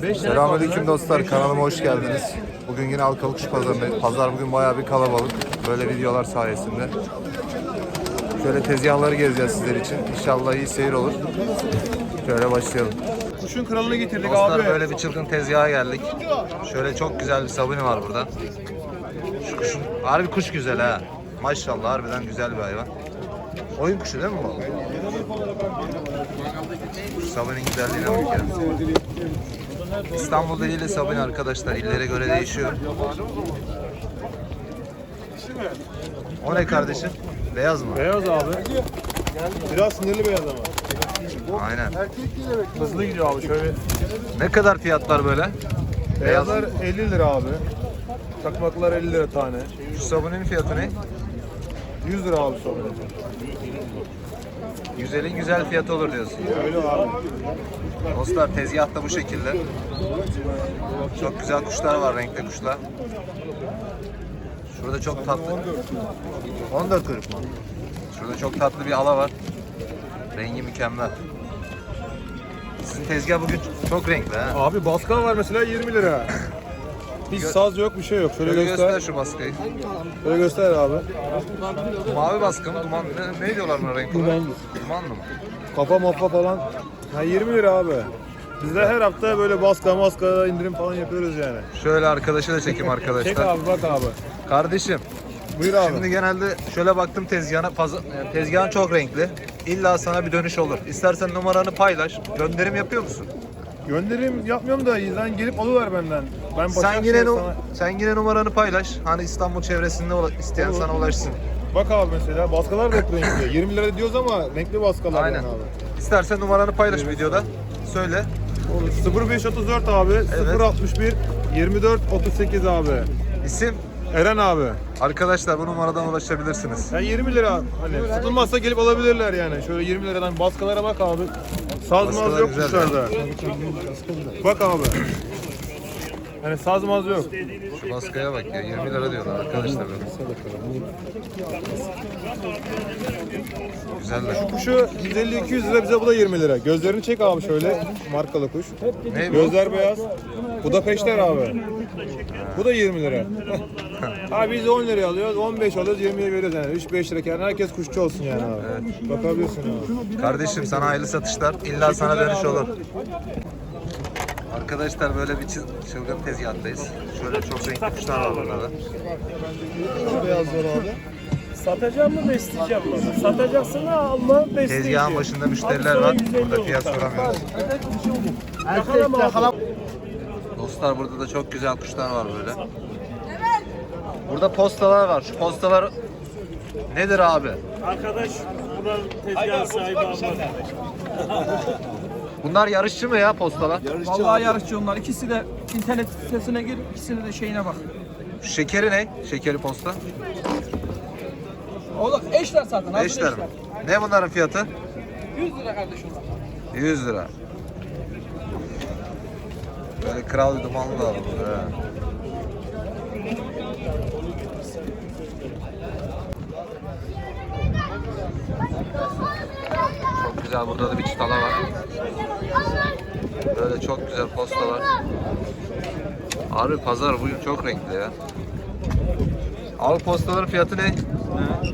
Selamünaleyküm dostlar kanalıma hoş geldiniz. Bugün yine Halkalı Kuş Pazarı'ndayız. Pazar bugün bayağı bir kalabalık. Böyle videolar sayesinde. Şöyle tezgahları gezeceğiz sizler için. İnşallah iyi seyir olur. Şöyle başlayalım. Kuşun kralını getirdik Dostlar abi. böyle bir çılgın tezgaha geldik. Şöyle çok güzel bir sabuni var burada. Şu kuşun, harbi kuş güzel ha. Maşallah harbiden güzel bir hayvan. Oyun kuşu değil mi bu? Sabunun güzelliğine bak ya. İstanbul'da ile sabuni arkadaşlar illere göre değişiyor. O ne kardeşim? Beyaz mı? Beyaz abi. Biraz sinirli beyaz ama. Aynen. Hızlı gidiyor abi şöyle. Ne kadar fiyatlar böyle? Beyaz. Beyazlar 50 lira abi. Takmaklar 50 lira tane. Şu sabunun fiyatı ne? 100 lira abi sonra. Güzelin güzel fiyatı olur diyorsun. Öyle abi. Dostlar tezgahta bu şekilde. Çok güzel kuşlar var, renkli kuşlar. Şurada çok tatlı. 14 kuruş mu? Şurada çok tatlı bir ala var. Rengi mükemmel. Sizin tezgah bugün çok renkli ha. Abi baskın var mesela 20 lira. Hiç saz yok bir şey yok. Şöyle Şöyle göster. göster şu baskıyı. Şöyle göster abi. Mavi baskı mı? Duman ne, ne diyorlar buna renk olarak? Dumanlı mı? Kafa mafa falan. Ha 20 lira abi. Biz de her hafta böyle baska maska indirim falan yapıyoruz yani. Şöyle arkadaşı da çekeyim Çek arkadaşlar. abi bak abi. Kardeşim Buyur abi. Şimdi genelde şöyle baktım tezgahına, yani tezgahın çok renkli. İlla sana bir dönüş olur. İstersen numaranı paylaş. Gönderim yapıyor musun? Gönderim yapmıyorum da sen gelip alıver benden. Ben Sen yine nu- sana- sen yine numaranı paylaş. Hani İstanbul çevresinde ula- isteyen Olur. sana ulaşsın. Bak abi mesela baskalar da renkli. 20 lira diyoruz ama renkli baskalar Aynen. yani abi. İstersen numaranı paylaş videoda. Söyle. Olur. 0534 abi, 061 24 38 abi. İsim Eren abi. Arkadaşlar bu numaradan ulaşabilirsiniz. Yani 20 lira hani satılmazsa gelip alabilirler yani. Şöyle 20 liradan baskalara bak abi. Saz Baskalar maz yok güzel kuşlarda. Bak abi. Hani saz maz yok. Şu baskıya bak ya 20 lira diyorlar arkadaşlar. Güzeller. Kuşu 150-200 lira bize bu da 20 lira. Gözlerini çek abi şöyle. Markalı kuş. Ne bu? Gözler beyaz. Bu da peşter abi. Bu da 20 lira. abi biz 10 liraya alıyoruz, 15 alıyoruz, 20'ye veriyoruz yani. 3-5 lira kâr. Herkes kuşçu olsun yani abi. Bakabilirsin abi. Kardeşim sana hayırlı satışlar. İlla sana dönüş olur. Arkadaşlar böyle bir çıl- çılgın tezgahtayız. Şöyle çok renkli kuşlar var burada da. Satacağım mı besleyeceğim mi? Satacaksın alma besleyeceğim. Tezgahın başında müşteriler var. Burada fiyat soramıyoruz. Dostlar burada da çok güzel kuşlar var böyle. Burada postalar var. Şu postalar nedir abi? Arkadaş buranın tezgah sahibi almadı. Bunlar yarışçı mı ya postalar? Vallahi yarışçı onlar. İkisi de internet sitesine gir, ikisinin de şeyine bak. Şekeri ne? Şekeri posta. Oğlum eşler zaten. hazır Eşler mi? Ne bunların fiyatı? 100 lira kardeşim. 100 lira. Böyle kral dumanlı da alalım. He. Güzel burada da bir çıtala var. Böyle çok güzel postalar. Abi pazar bugün çok renkli ya. Al postaların fiyatı ne?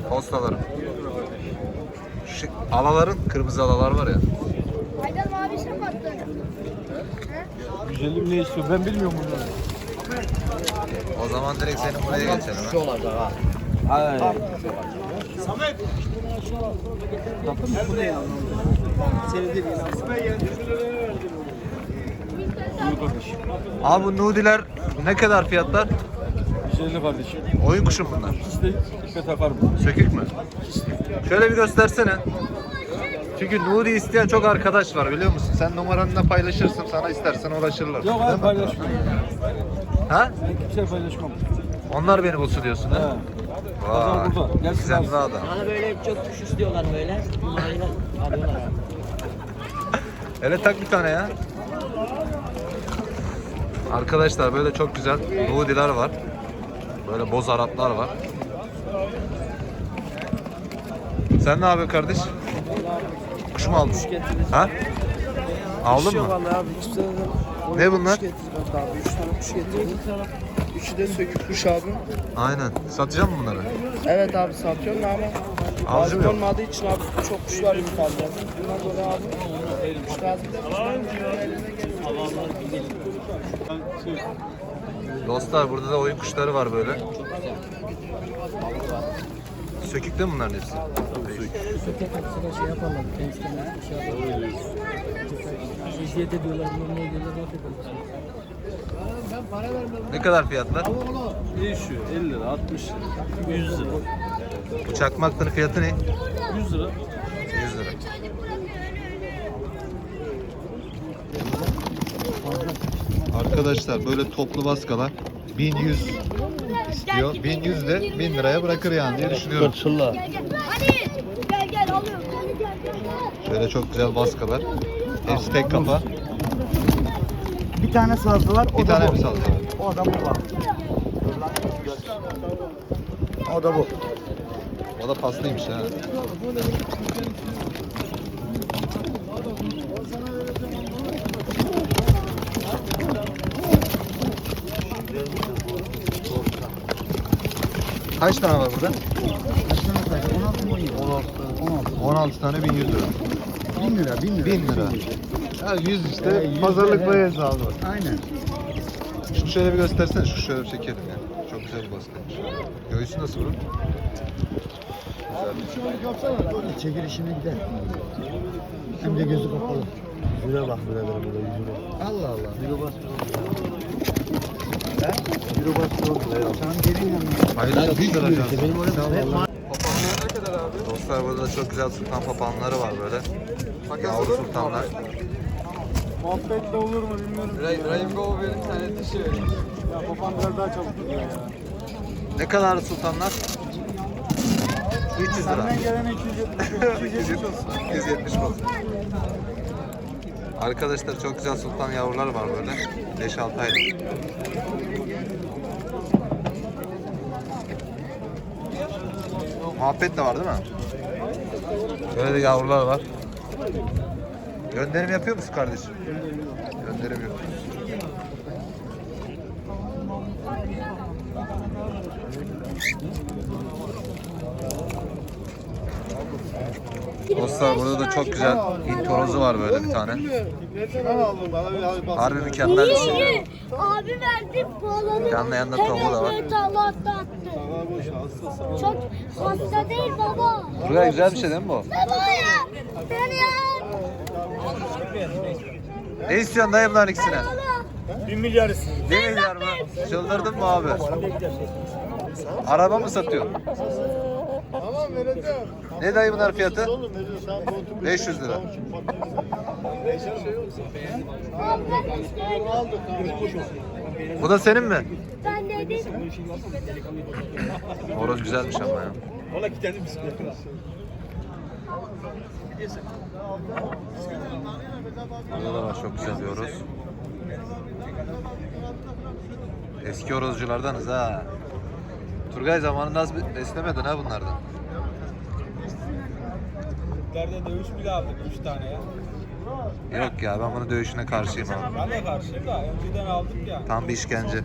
Postaların. Şu alaların, kırmızı alalar var ya. Aydan mavi şey mi attın? Güzelim ne istiyor ben bilmiyorum bunları. O zaman direkt senin buraya geçelim. ha. Abi bu nudiler ne kadar fiyatlar? Güzelim kardeşim. Oyun kuşu mu bunlar. İşte ipe takarım. Sökük mü? Şöyle bir göstersene. Çünkü Nuri isteyen çok arkadaş var biliyor musun? Sen numaranla paylaşırsın sana istersen ulaşırlar. Yok abi paylaşmam. Ha? Ben kimseye paylaşmam. Onlar beni bulsun diyorsun ha? Vay. bir adam. Bana böyle çok kuş istiyorlar böyle. Numarayla arıyorlar. Hele tak bir tane ya. Arkadaşlar böyle çok güzel Nudiler var. Böyle boz Araplar var. Sen ne yapıyorsun kardeş? Kuş mu aldın? Ha? Aldın mı? Vallahi abi hiç Ne bunlar? Kuş getirdik abi. Üç tane kuş getirdik. Üçü de sökük kuş abi. Aynen. Satacağım mı bunları? Evet abi satıyorum da ama Alıcı mı olmadığı için abi çok kuş var bir fazla. Bundan dolayı abi kuş lazım. Dostlar burada da oyun kuşları var böyle. Sökük değil mi bunların hepsi? Tek aksine şey yaparlar. Eniştemler şey yaparlar. Eziyet ediyorlar. Bunlar ne ediyorlar? Mahvediyorlar. Ne kadar fiyatlar? Değişiyor. 50 lira, 60 lira, 100 lira. Bu çakmakların fiyatı ne? 100 lira. 100 lira. Arkadaşlar böyle toplu baskalar 1100 istiyor. 1100 de 1000 liraya bırakır yani diye düşünüyorum. Gel. Şöyle çok güzel baskalar. Hepsi tek kafa. Bir tane sazdılar. Bir tane mi saldı? O da bu var. O da bu. O da paslıymış ha. Kaç tane var burada? 16 tane 1100 lira. 1000 lira, 1000 1000 lira. Ha 100 işte pazarlık payı hesabı. Aynen. Şunu şöyle bir göstersene, şu şöyle bir çekelim ya. Çok güzel bir baskıymış. Göğüsü nasıl bunun? Çekilişine gider. Hem de gözü kapalı. Yüzüne bak birader burada yüzüne. Allah Allah. Euro bas. He? Euro bas. Tamam gelin yanına. Hayırlı. Benim orada Dostlar burada da çok güzel sultan papağanları var böyle. Yavru sultanlar. Muhabbet de olur mu bilmiyorum. Rainbow benim tane dişi. Ya babam biraz daha çabuk gidiyor ya. Ne kadar sultanlar? 300 lira. Senden gelen 270 270 olsun. 270 olsun. Arkadaşlar çok güzel sultan yavrular var böyle. 5-6 aylık. Muhabbet de var değil mi? Böyle de yavrular var. Gönderim yapıyor musun kardeşim? Gönderim yok. Dostlar burada da çok güzel intorozu var böyle bir tane. Ben. Harbi mükemmel bir şey. Abi verdi bağladı. Yanında yanında Hemen tavuğu da var. Çok hasta değil baba. Buraya güzel bir şey değil mi bu? Baba ya. Beni ya. Ne istiyorsun dayımların ikisine? 1 milyar istiyor. 1 milyar mı? Çıldırdın mı abi? Araba mı satıyorsun? Tamam vereceğim. Ne dayı bunlar fiyatı? Oğlum ne diyorsun sen koltuk 500 lira. Bu da senin mi? Ben dedim. Horoz güzelmiş ama ya. Ona iki tane bisiklet. Burada da var çok güzel bir horoz. Eski horozculardanız ha. Turgay zamanında az beslemedin ha bunlardan. Nerede dövüş bile aldık 3 tane ya. Yok ya ben bunu dövüşüne karşıyım abi. Ben de karşıyım da önceden aldık ya. Tam bir işkence.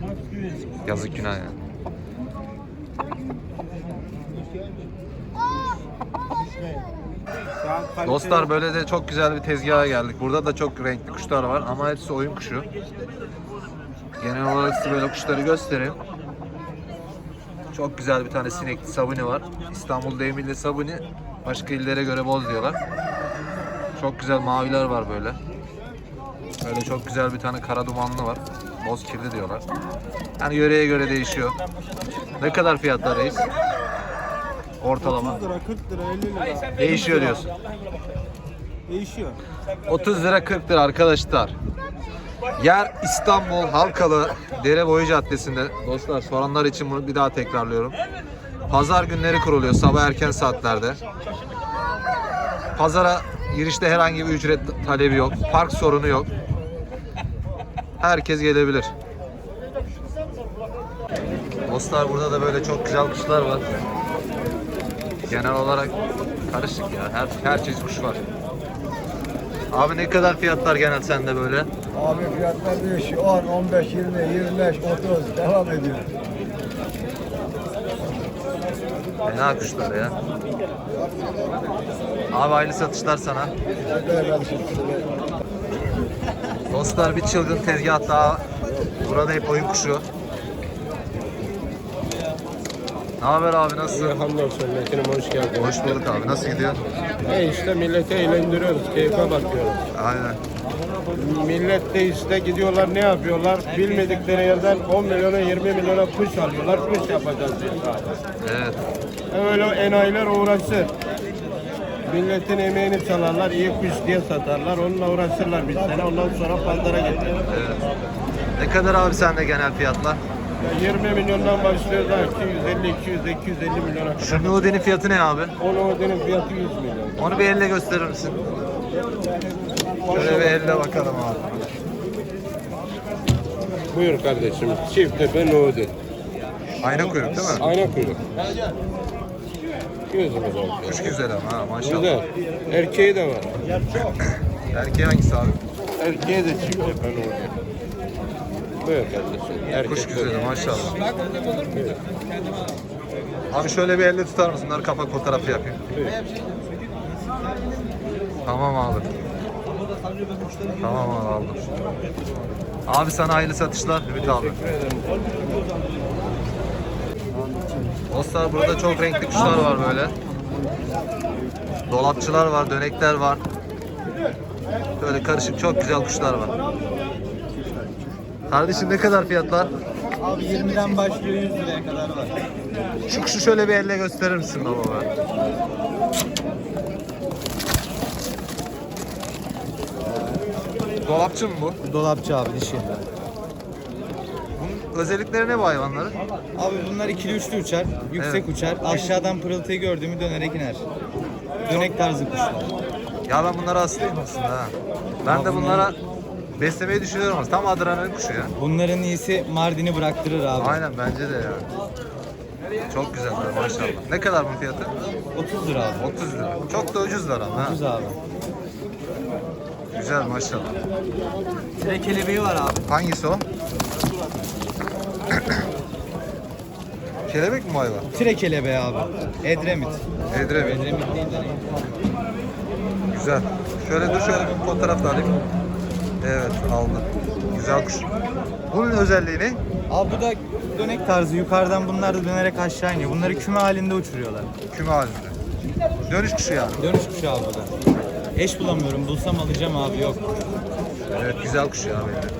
Yazık günah ya. Dostlar böyle de çok güzel bir tezgaha geldik. Burada da çok renkli kuşlar var ama hepsi oyun kuşu. Genel olarak size böyle kuşları göstereyim. Çok güzel bir tane sinekli sabuni var. İstanbul deyimiyle sabuni başka illere göre boz diyorlar. Çok güzel maviler var böyle. Böyle çok güzel bir tane kara dumanlı var. Boz kirli diyorlar. Yani yöreye göre değişiyor. Ne kadar fiyatlar reis? Ortalama. 30 lira, 40 lira, 50 lira. Değişiyor diyorsun. Değişiyor. 30 lira 40 lira arkadaşlar. Yer İstanbul Halkalı Dereboyu Caddesi'nde. Dostlar soranlar için bunu bir daha tekrarlıyorum. Pazar günleri kuruluyor sabah erken saatlerde. Pazara girişte herhangi bir ücret talebi yok. Park sorunu yok. Herkes gelebilir. Dostlar burada da böyle çok güzel kuşlar var. Genel olarak karışık ya. Her, her çeşit kuş var. Abi ne kadar fiyatlar genel sende böyle? Abi fiyatlar değişiyor. 10, 15, 20, 25, 30 devam ediyor. Fena kuşlar ya. Abi hayırlı satışlar sana. Dostlar bir çılgın tezgah daha. Burada hep oyun kuşu. Ne haber abi nasılsın? Hamdolsun Metin'im hoş geldin. Hoş bulduk abi. Nasıl gidiyor? E işte millete eğlendiriyoruz, keyfe bakıyoruz. Aynen. Millet de işte gidiyorlar ne yapıyorlar? Bilmedikleri yerden 10 milyona 20 milyona kuş alıyorlar, kuş yapacağız diye. Evet. E Öyle enayiler uğraşır. Milletin emeğini çalarlar, iyi kuş diye satarlar, onunla uğraşırlar bir sene, ondan sonra pazara getirir. Evet. Ne kadar abi sende genel fiyatlar? Ya 20 milyondan başlıyor da 250, 200, 250 milyona kadar. Şu Nudi'nin fiyatı ne abi? Onu ödenin fiyatı 100 milyon. Onu bir elle gösterir misin? Şöyle bir elle bakalım abi. Buyur kardeşim, çift tepe nohudin. Ayna kuyruk değil mi? Ayna kuyruk. Gözümüz oldu. Kuş güzel ama ha maşallah. Güzel. Erkeği de var. Erkeği hangisi abi? Erkeğe de çift tepe nohudin. Buyur kardeşim. Erkek Kuş güzeli maşallah. Abi şöyle bir elle tutar mısın? Bunları kapak fotoğrafı yapayım. Tamam abi. Tamam abi aldım. Abi sana hayırlı satışlar Ümit abi. Dostlar burada çok renkli kuşlar var böyle. Dolapçılar var, dönekler var. Böyle karışık çok güzel kuşlar var. Kardeşim ne kadar fiyatlar? Abi 20'den başlıyor 100 liraya kadar var. Şu kuşu şöyle bir elle gösterir misin baba be? Dolapçı mı bu? Dolapçı abi dişi. Bunun özellikleri ne bu hayvanların? Abi bunlar ikili üçlü uçar, yüksek uçar. Aşağıdan pırıltıyı gördüğümü dönerek iner. Dönek tarzı kuşlar. Ya ben bunlara hastayım aslında ha. Ben de bunlara beslemeyi düşünüyorum aslında. Tam adrenalin kuşu ya. Bunların iyisi Mardin'i bıraktırır abi. Aynen bence de ya. Çok güzeller maşallah. Ne kadar bunun fiyatı? 30 lira abi. 30 lira. Çok da ucuzlar ama ha. 30 abi. Güzel maşallah. Tire kelebeği var abi. Hangisi o? Kelebek mi bu hayvan? Tire kelebeği abi. Edremit. Edremit. Edremit değil de Güzel. Şöyle dur şöyle bir fotoğraf da alayım. Evet aldım. Güzel kuş. Bunun özelliği ne? Abi bu da dönek tarzı. Yukarıdan bunlar da dönerek aşağı iniyor. Bunları küme halinde uçuruyorlar. Küme halinde. Dönüş kuşu yani. Dönüş kuşu abi bu da. Eş bulamıyorum. Bulsam alacağım abi yok. Evet güzel kuş ya belli.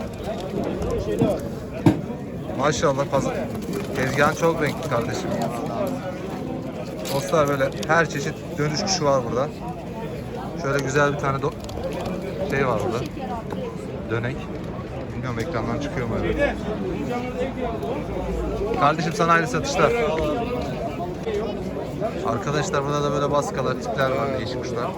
Maşallah pazar. Tezgahın çok renkli kardeşim. Dostlar böyle her çeşit dönüş kuşu var burada. Şöyle güzel bir tane şey var burada. Dönek. Bilmiyorum ekrandan çıkıyor mu öyle. Kardeşim sana hayırlı satışlar. Arkadaşlar burada da böyle baskalar, tipler var, değişik kuşlar.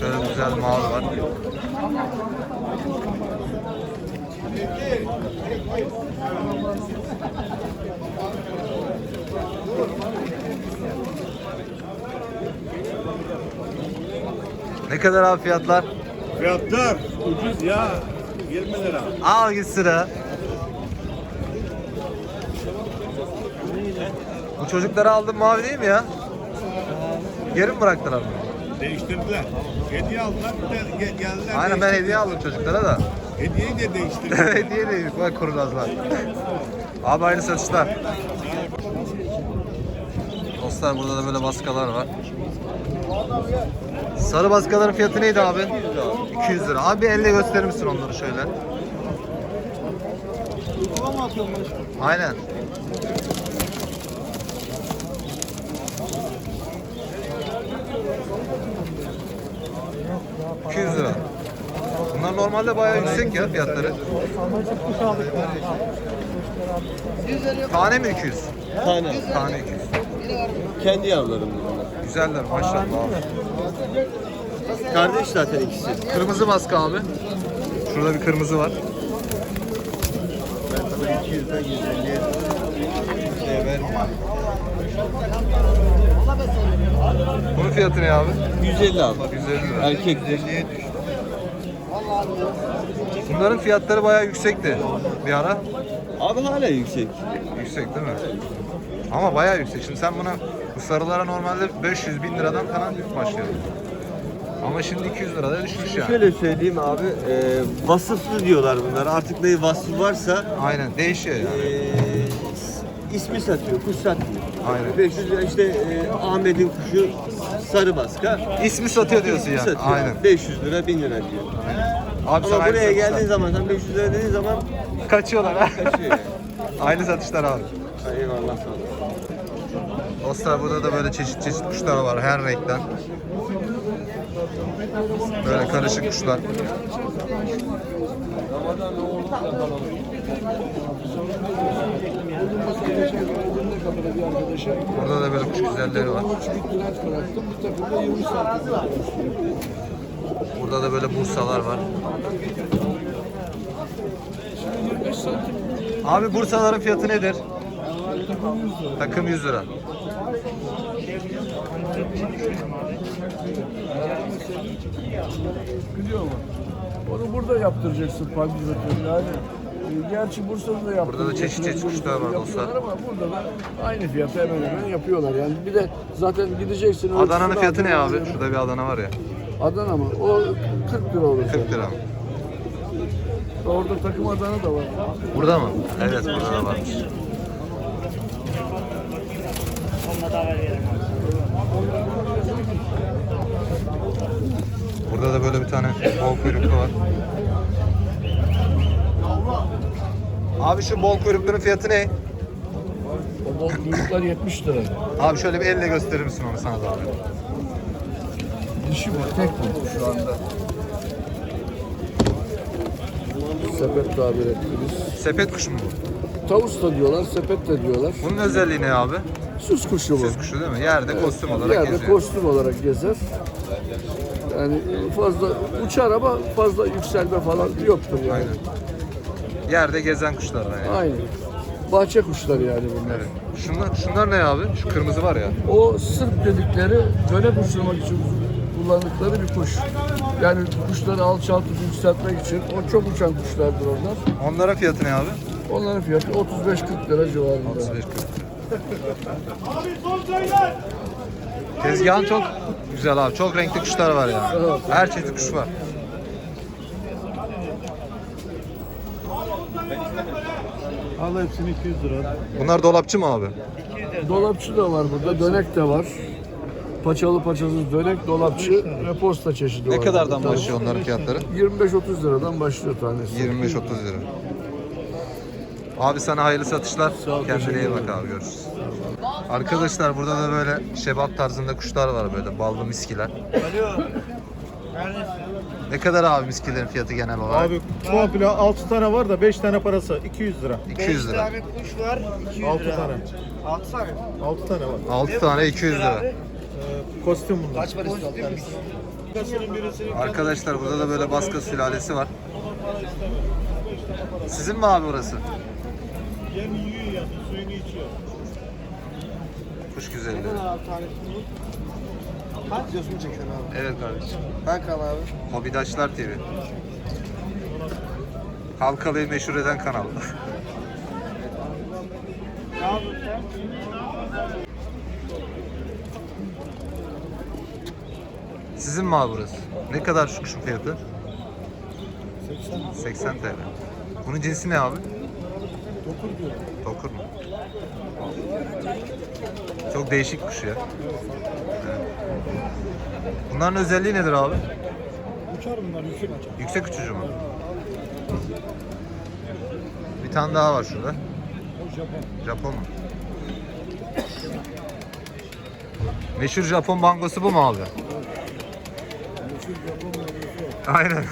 Şöyle güzel mavi var. Ne kadar abi fiyatlar? Fiyatlar ucuz ya. 20 lira. Al gitsin ha. Bu çocukları aldım mavi değil mi ya? Geri mi bıraktılar mı? Değiştirdiler. Hediye aldılar. Bir de ge- geldiler. Aynen ben hediye aldım çocuklara da. Hediyeyi de değiştirdiler. hediye değil. Bak kurnazlar. Abi aynı satışlar. Dostlar burada da böyle baskalar var. Sarı baskaların fiyatı neydi abi? 200 lira. Abi elle gösterir misin onları şöyle? Aynen. ...200 lira. Bunlar normalde bayağı yüksek ya fiyatları. Tane mi 200? Tane. Tane 200. Kendi yavrularım bunlar. Güzeller maşallah. Kardeş zaten ikisi. Kırmızı baskı abi. Şurada bir kırmızı var. Ben sana 200'den 150'ye Şey. Bunun fiyatı ne abi? 150 abi. 150 lira. Erkektir. Bunların fiyatları bayağı yüksekti bir ara. Abi hala yüksek. Yüksek değil mi? Ama bayağı yüksek. Şimdi sen buna bu sarılara normalde 500 bin liradan falan başlıyor. Ama şimdi 200 lirada düşmüş yani. Şöyle söyleyeyim abi, e, vasıflı diyorlar bunlar. Artık ne vasfı varsa Aynen değişiyor yani. e, ismi satıyor, kuş satmıyor. Aynen. 500 lira işte e, Ahmet'in kuşu sarı baska. İsmi satıyor diyorsun İsmi yani. satıyor. Aynen. 500 lira, 1000 lira diyor. Abi sen Ama aynı buraya satışlar. geldiğin zaman, sen 500 lira dediğin zaman Kaçıyorlar ha. kaçıyor yani. aynı satışlar abi. Eyvallah sağ olun. Dostlar burada da böyle çeşit çeşit kuşlar var her renkten. Böyle karışık kuşlar. Burada da böyle kuş güzelleri var. Burada da böyle bursalar var. Abi bursaların fiyatı nedir? Takım 100 lira. Biliyor musun? Onu burada yaptıracaksın pankülatörü yani. e, Gerçi Bursa'da da yaptırıyor. Burada da çeşit çeşit kuşlar var. Yapıyorlar Ama burada da aynı fiyatı hemen hemen yapıyorlar. Yani bir de zaten gideceksin. Adana'nın fiyatı ne abi? Şurada bir Adana var ya. Adana mı? O 40 lira olur. 40 lira mı? Orada takım Adana da var. Burada mı? Evet burada da varmış. Burada da böyle bir tane bol kuyruklu var. Abi şu bol kuyruklunun fiyatı ne? O bol kuyruklar 70 lira. Abi şöyle bir elle gösterir misin onu sana da abi? Dişi bu, tek bu şu anda. Sepet tabir ettiğimiz. Sepet kuşu mu bu? Tavus da diyorlar, sepet de diyorlar. Bunun özelliği ne abi? Süs kuşu bu. Süs kuşu değil mi? Yerde kostüm olarak Yerde geziyor. kostüm olarak gezer. Yani fazla uçar ama fazla yükselme falan yoktur yani. Aynen. Yerde gezen kuşlar yani. Aynen. Bahçe kuşları yani bunlar. Evet. Şunlar, şunlar ne abi? Şu kırmızı var ya. O sırp dedikleri dönem uçurmak için kullandıkları bir kuş. Yani kuşları alçaltıp yükseltmek için. O çok uçan kuşlardır onlar. Onların fiyatı ne abi? Onların fiyatı 35-40 lira civarında. 35 Tezgahın çok güzel abi. Çok renkli kuşlar var yani. Her çeşit kuş var. Al hepsini 200 lira. Bunlar dolapçı mı abi? Dolapçı da var burada, dönek de var. Paçalı paçasız dönek, dolapçı ve posta çeşidi var. Ne kadardan burada. başlıyor onların fiyatları? 25-30 liradan başlıyor tanesi. 25-30 lira. Abi sana hayırlı satışlar. Kendine iyi bak abi görüşürüz. Arkadaşlar burada da böyle şebap tarzında kuşlar var böyle ballı miskiler. Ne kadar abi miskilerin fiyatı genel olarak? Abi komple 6 tane var da 5 tane parası 200 lira. 200 lira. kuş var, 200 6 tane. 6 tane. 6 tane var. 6 tane 200 lira. Ee, kostüm bunlar. Kaç para istiyorsun? Arkadaşlar burada da böyle baska sülalesi var. Sizin mi abi burası? Kuş güzelliği. Videosunu çekiyorsun abi. Evet kardeşim. Ben kal abi. Hobidaşlar TV. Halkalı'yı meşhur eden kanal. Sizin mi abi burası? Ne kadar şu kuşun fiyatı? 80. 80 TL. Bunun cinsi ne abi? Tokur diyor. Tokur mu? Çok değişik kuş ya. Evet. Bunların özelliği nedir abi? Yüksek uçucu mu? Bir tane daha var şurada. Japon. Japon mu? Meşhur Japon bangosu bu mu abi? Aynen.